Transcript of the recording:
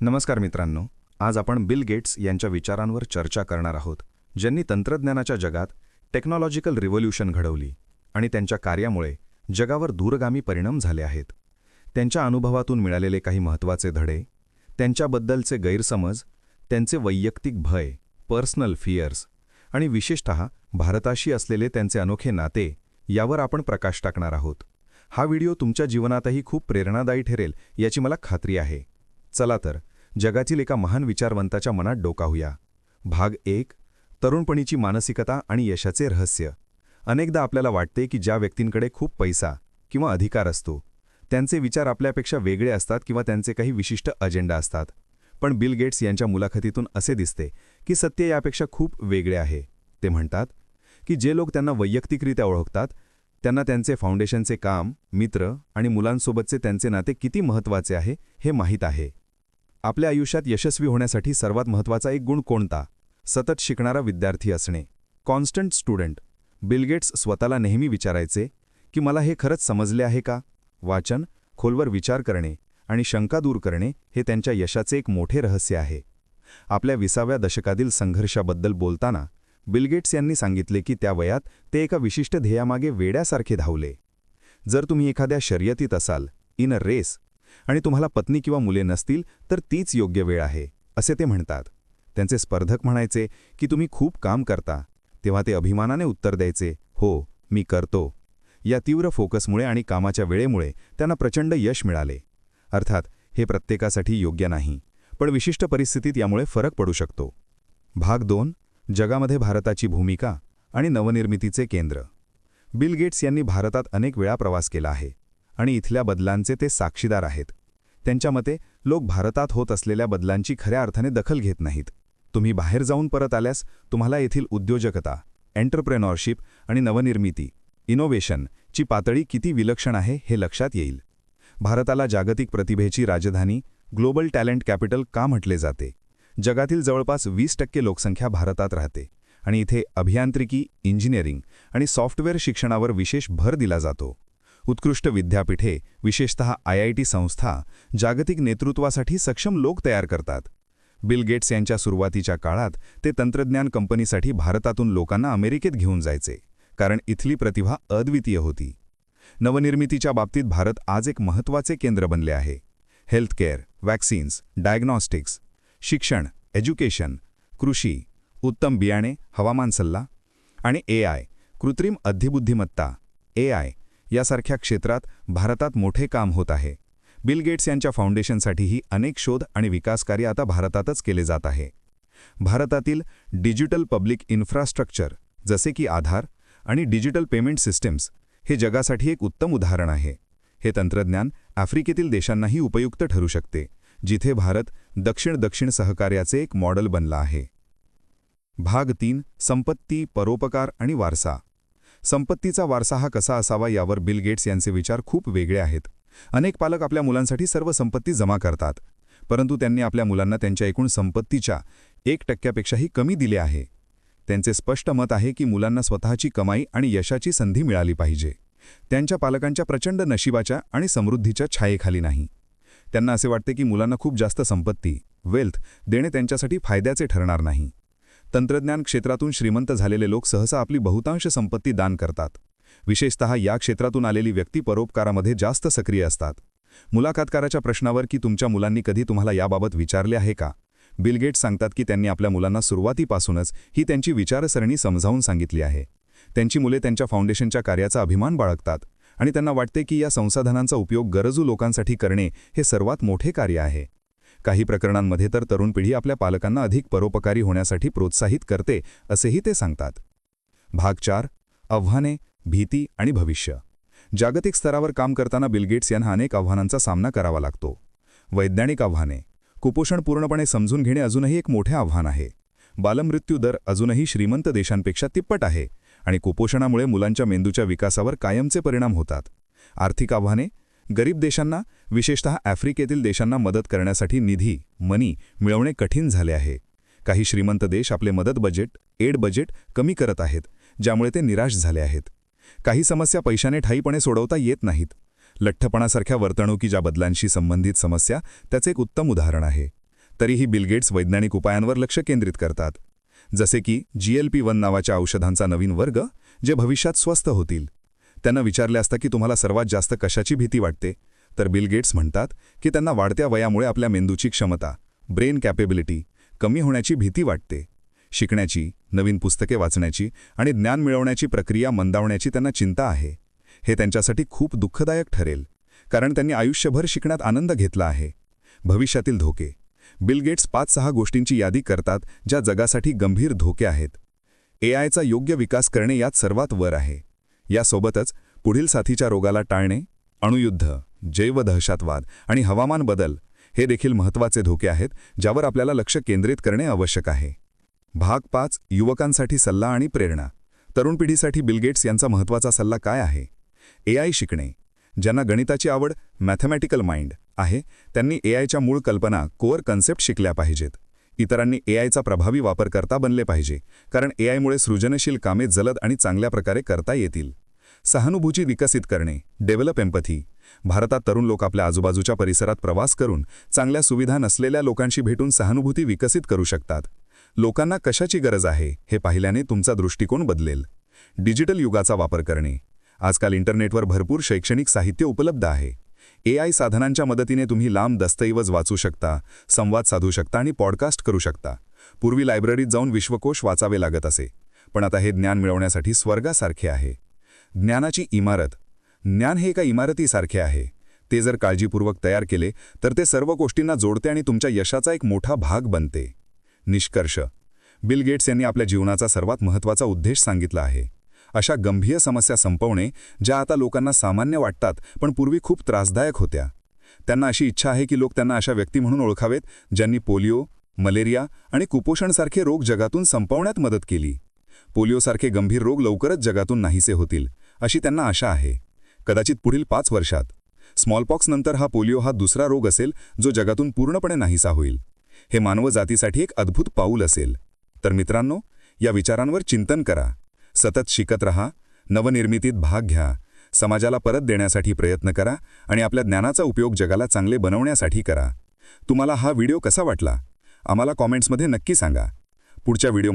नमस्कार मित्रांनो आज आपण बिल गेट्स यांच्या विचारांवर चर्चा करणार आहोत ज्यांनी तंत्रज्ञानाच्या जगात टेक्नॉलॉजिकल रिव्होल्यूशन घडवली आणि त्यांच्या कार्यामुळे जगावर दूरगामी परिणाम झाले आहेत. त्यांच्या अनुभवातून मिळालेले काही महत्त्वाचे धडे त्यांच्याबद्दलचे गैरसमज त्यांचे वैयक्तिक भय पर्सनल फियर्स आणि विशेषत भारताशी असलेले त्यांचे अनोखे नाते यावर आपण प्रकाश टाकणार आहोत. हा व्हिडिओ तुमच्या जीवनातही खूप प्रेरणादायी ठरेल याची मला खात्री आहे. चला तर जगातील एका महान विचारवंताच्या मनात डोकाहूया भाग एक तरुणपणीची मानसिकता आणि यशाचे रहस्य. अनेकदा आपल्याला वाटते की ज्या व्यक्तींकडे खूप पैसा किंवा अधिकार असतो त्यांचे विचार आपल्यापेक्षा वेगळे असतात किंवा त्यांचे काही विशिष्ट अजेंडा असतात. पण बिल गेट्स यांच्या मुलाखतीतून असे दिसते की सत्य यापेक्षा खूप वेगळे आहे. ते म्हणतात की जे लोक त्यांना वैयक्तिकरित्या ओळखतात त्यांना त्यांचे फाउंडेशनचे काम मित्र आणि मुलांसोबतचे त्यांचे नाते किती महत्त्वाचे आहे हे माहीत आहे. आपल्या आयुष्यात यशस्वी होण्यासाठी सर्वात महत्त्वाचा एक गुण कोणता? सतत शिकणारा विद्यार्थी असणे. Constant student. बिलगेट्स स्वतःला नेहमी विचारायचे की मला हे खरंच समजले आहे का? वाचन खोलवर विचार करणे आणि शंका दूर करणे हे त्यांच्या यशाचे एक मोठे रहस्य आहे. आपल्या विसाव्या दशकातील संघर्षाबद्दल बोलताना बिलगेट्स यांनी सांगितले की त्या वयात ते एका विशिष्ट ध्येयामागे वेड्यासारखे धावले. जर तुम्ही एखाद्या शर्यतीत असाल इन अ रेस आणि तुम्हाला पत्नी किंवा मुले नसतील तर तीच योग्य वेळ आहे असे ते म्हणतात. त्यांचे स्पर्धक म्हणायचे की तुम्ही खूप काम करता. तेव्हा ते अभिमानाने उत्तर द्यायचे हो मी करतो. या तीव्र फोकसमुळे आणि कामाच्या वेळेमुळे त्यांना प्रचंड यश मिळाले. अर्थात हे प्रत्येकासाठी योग्य नाही पण विशिष्ट परिस्थितीत यामुळे फरक पडू शकतो. भाग दोन जगामध्ये भारताची भूमिका आणि नवनिर्मितीचे केंद्र. बिल गेट्स यांनी भारतात अनेक वेळा प्रवास केला आहे. आणि इथल्या बदलांचे ते साक्षीदार आहेत. त्यांच्या मते लोक भारतात होत असलेल्या बदलांची खऱ्या अर्थाने दखल घेत नाहीत. तुम्ही बाहेर जाऊन परत आल्यास तुम्हाला येथील उद्योजकता एंटरप्रेनॉरशिप आणि नवनिर्मिती इनोव्हेशन ची पातळी किती विलक्षण आहे हे लक्षात येईल. भारताला जागतिक प्रतिभेची राजधानी ग्लोबल टॅलेंट कॅपिटल का म्हटले जाते? जगातील जवळपास वीस टक्के लोकसंख्या भारतात राहते आणि इथे अभियांत्रिकी इंजिनिअरिंग आणि सॉफ्टवेअर शिक्षणावर विशेष भर दिला जातो. उत्कृष्ट विद्यापीठे विशेषतः आय आय टी संस्था जागतिक नेतृत्वासाठी सक्षम लोक तयार करतात. बिल गेट्स यांच्या सुरुवातीच्या काळात ते तंत्रज्ञान कंपनीसाठी भारतातून लोकांना अमेरिकेत घेऊन जायचे कारण इथली प्रतिभा अद्वितीय होती. नवनिर्मितीच्या बाबतीत भारत आज एक महत्त्वाचे केंद्र बनले आहे. हेल्थकेअर वॅक्सिन्स डायग्नॉस्टिक्स शिक्षण एज्युकेशन कृषी उत्तम बियाणे हवामान सल्ला आणि ए आय कृत्रिम अधिबुद्धिमत्ता ए आय यासारख्या क्षेत्रात भारतात मोठे काम होत आहे. बिल गेट्स यांच्या फाउंडेशनसाठीही अनेक शोध आणि विकासकार्य आता भारतातच केले जात आहे. भारतातील डिजिटल पब्लिक इन्फ्रास्ट्रक्चर जसे की आधार आणि डिजिटल पेमेंट सिस्टम्स हे जगासाठी एक उत्तम उदाहरण आहे. हे तंत्रज्ञान आफ्रिकेतील देशांनाही उपयुक्त ठरू शकते जिथे भारत दक्षिण दक्षिण सहकार्याचे एक मॉडेल बनला आहे. भाग तीन संपत्ती परोपकार आणि वारसा. संपत्तीचा वारसा हा कसा असावा यावर बिल गेट्स यांचे विचार खूप वेगळे आहेत. अनेक पालक आपल्या मुलांसाठी सर्व संपत्ती जमा करतात. परंतु त्यांनी आपल्या मुलांना त्यांच्या एकूण संपत्तीच्या एक टक्क्यापेक्षाही कमी दिले आहे. त्यांचे स्पष्ट मत आहे की मुलांना स्वतःची कमाई आणि यशाची संधी मिळाली पाहिजे. त्यांच्या पालकांच्या प्रचंड नशिबाच्या आणि समृद्धीच्या छायेखाली नाही. त्यांना असे वाटते की मुलांना खूप जास्त संपत्ती वेल्थ देणे त्यांच्यासाठी फायद्याचे ठरणार नाही. तंत्रज्ञान क्षेत्रातून श्रीमंत झालेले लोक सहसा आपली बहुतांश संपत्ती दान करतात. विशेषतः या क्षेत्रातून आलेली व्यक्ती परोपकारामध्ये जास्त सक्रिय असतात. मुलाखतकाराच्या प्रश्नावर की तुमच्या मुलांनी कधी तुम्हाला याबाबत विचारले आहे का? बिल गेट्स सांगतात की त्यांनी आपल्या मुलांना सुरुवातीपासूनच ही त्यांची विचारसरणी समजावून सांगितली आहे. त्यांची मुले त्यांच्या फाउंडेशनच्या कार्याचा अभिमान बाळगतात आणि त्यांना वाटते की या संसाधनांचा उपयोग गरजू लोकांसाठी करणे हे सर्वात मोठे कार्य आहे. काही प्रकरणांमध्ये तर तरुण पिढी आपल्या पालकांना अधिक परोपकारी होण्यासाठी प्रोत्साहित करते असेही ते सांगतात. भाग चार आव्हाने भीती आणि भविष्य. जागतिक स्तरावर काम करताना बिलगेट्स यांना अनेक आव्हानांचा सामना करावा लागतो. वैज्ञानिक आव्हाने. कुपोषण पूर्णपणे समजून घेणे अजूनही एक मोठे आव्हान आहे. बालमृत्यू दर अजूनही श्रीमंत देशांपेक्षा तिप्पट आहे आणि कुपोषणामुळे मुलांच्या मेंदूच्या विकासावर कायमचे परिणाम होतात. आर्थिक आव्हाने. गरीब देशांना विशेषतः आफ्रिकेतील देशांना मदत करण्यासाठी निधी मनी मिळवणे कठीण झाले आहे. काही श्रीमंत देश आपले मदत बजेट एड बजेट कमी करत आहेत ज्यामुळे ते निराश झाले आहेत. काही समस्या पैशाने ठाईपणे सोडवता येत नाहीत. लठ्ठपणासारख्या वर्तणुकीच्या बदलांशी संबंधित समस्या त्याचे एक उत्तम उदाहरण आहे. तरीही बिलगेट्स वैज्ञानिक उपायांवर लक्ष केंद्रित करतात. जसे की जी एल पी वन नावाच्या औषधांचा नवीन वर्ग जे भविष्यात स्वस्त होतील. त्यांना विचारले असता की तुम्हाला सर्वात जास्त कशाची भीती वाटते? तर बिल गेट्स म्हणतात की त्यांना वाढत्या वयामुळे आपल्या मेंदूची क्षमता ब्रेन कॅपेबिलिटी कमी होण्याची भीती वाटते. शिकण्याची नवीन पुस्तके वाचण्याची आणि ज्ञान मिळवण्याची प्रक्रिया मंदावण्याची त्यांना चिंता आहे. हे त्यांच्यासाठी खूप दुःखदायक ठरेल कारण त्यांनी आयुष्यभर शिकण्यात आनंद घेतला आहे. भविष्यातील धोके. बिल गेट्स पाच सहा गोष्टींची यादी करतात ज्या जगासाठी गंभीर धोके आहेत. ए आयचा योग्य विकास करणे यात सर्वात वर आहे. यासोबतच पुढील साथीच्या रोगाला टाळणे अणुयुद्ध जैव दहशतवाद आणि हवामान बदल हे देखील महत्त्वाचे धोके आहेत ज्यावर आपल्याला लक्ष केंद्रित करणे आवश्यक आहे. भाग पाच युवकांसाठी सल्ला आणि प्रेरणा. तरुण पिढीसाठी बिलगेट्स यांचा महत्त्वाचा सल्ला काय आहे? ए आय शिकणे. ज्यांना गणिताची आवड मॅथमॅटिकल माइंड आहे त्यांनी ए आयच्या मूळ कल्पना कोअर कन्सेप्ट शिकल्या पाहिजेत. इतरांनी एआयचा प्रभावी वापर करता बनले पाहिजे कारण एआयमुळे सृजनशील कामे जलद आणि चांगल्या प्रकारे करता येतील. सहानुभूती विकसित करणे डेव्हलप एम्पथी भारतात तरुण लोक आपल्या आजूबाजूच्या परिसरात प्रवास करून चांगल्या सुविधा नसलेल्या लोकांशी भेटून सहानुभूती विकसित करू शकतात. लोकांना कशाची गरज आहे हे पाहिल्याने तुमचा दृष्टिकोन बदलेल. डिजिटल युगाचा वापर करणे आजकाल इंटरनेटवर भरपूर शैक्षणिक साहित्य उपलब्ध आहे. ए आय साधनांच्या मदतीने तुम्ही लांब दस्तऐवज वाचू शकता संवाद साधू शकता आणि पॉडकास्ट करू शकता. पूर्वी लायब्ररीत जाऊन विश्वकोश वाचावे लागत असे पण आता हे ज्ञान मिळवण्यासाठी स्वर्गासारखे आहे. ज्ञानाची इमारत ज्ञान हे एका इमारतीसारखे आहे. ते जर काळजीपूर्वक तयार केले तर ते सर्व गोष्टींना जोडते आणि तुमच्या यशाचा एक मोठा भाग बनते. निष्कर्ष बिल गेट्स यांनी आपल्या जीवनाचा सर्वात महत्त्वाचा उद्देश सांगितला आहे. अशा गंभीर समस्या संपवणे ज्या आता लोकांना सामान्य वाटतात पण पूर्वी खूप त्रासदायक होत्या. त्यांना अशी इच्छा आहे की लोक त्यांना अशा व्यक्ती म्हणून ओळखावेत ज्यांनी पोलिओ मलेरिया आणि कुपोषणसारखे रोग जगातून संपवण्यात मदत केली. पोलिओसारखे गंभीर रोग लवकरच जगातून नाहीसे होतील अशी त्यांना आशा आहे. कदाचित पुढील पाच वर्षात. स्मॉलपॉक्सनंतर हा पोलिओ हा दुसरा रोग असेल जो जगातून पूर्णपणे नाहीसा होईल. हे मानव जातीसाठी एक अद्भुत पाऊल असेल. तर मित्रांनो या विचारांवर चिंतन करा. सतत शिकत रहा नवनिर्मितीत भाग घ्या समाजाला परत देण्यासाठी प्रयत्न करा आणि आपल्या ज्ञानाचा उपयोग जगाला चांगले बनवण्यासाठी करा. तुम्हाला हा व्हिडिओ कसा वाटला? आम्हाला कॉमेंट्समध्ये नक्की सांगा. पुढच्या व्हिडिओमध्ये